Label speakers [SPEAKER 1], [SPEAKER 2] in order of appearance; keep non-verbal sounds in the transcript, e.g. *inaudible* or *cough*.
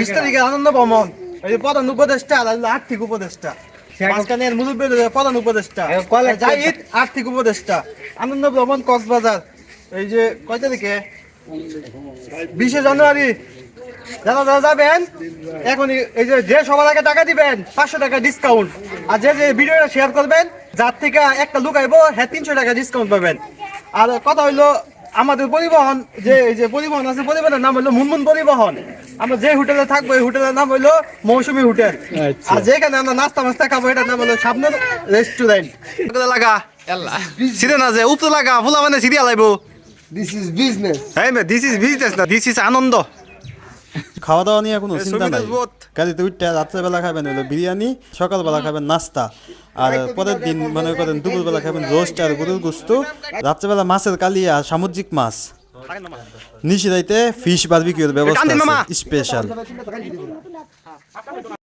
[SPEAKER 1] বিশ তারিখে আনন্দ ভ্রমণ। এই যে প্রধান উপদেষ্টা আর আর্থিক উপদেষ্টা। মাঝখানের মুরব্বী প্রধান উপদেষ্টা জাহিদ আর্থিক উপদেষ্টা। আনন্দ ভ্রমণ কক্সবাজার। এই যে কয় তারিখে? বিশে জানুয়ারি। যারা যারা যাবেন? এখন এই যে যে সবার আগে টাকা দিবেন পাঁচশো টাকা ডিসকাউন্ট আর যে যে ভিডিওটা শেয়ার করবেন যার থেকে একটা লুক আইবো হ্যাঁ তিনশো টাকা ডিসকাউন্ট পাবেন। আর কথা হইল আমাদের পরিবহন যে এই যে পরিবহন আছে পরিবহনের নাম হলো মুনমুন পরিবহন। আমরা যে হোটেলে থাকব এই হোটেলের নাম হলো মৌসুমী হোটেল। আর যেখানে আমরা নাস্তা মাস্তা খাব এটার নাম হলো সামনের রেস্টুরেন্ট। লাগা সিরে না যে উপরে লাগা ফুলা মানে সিরিয়া লাইবো
[SPEAKER 2] দিস ইজ বিজনেস
[SPEAKER 1] হ্যাঁ দিস ইজ বিজনেস না দিস ইজ আনন্দ। *laughs*
[SPEAKER 3] খাওয়া দাওয়া নিয়ে কোনো চিন্তা নাই। কাজে উঠতে রাত্রেবেলা খাবেন হলো বিরিয়ানি সকালবেলা খাবেন নাস্তা। আর পরের দিন মনে করেন দুপুরবেলা খাবেন রোস্ট আর গরুর গোস্ত। রাত্রেবেলা মাছের কালিয়া সামুদ্রিক মাছ। নিশিরাইতে ফিশ বারবিকিউর ব্যবস্থা আছে স্পেশাল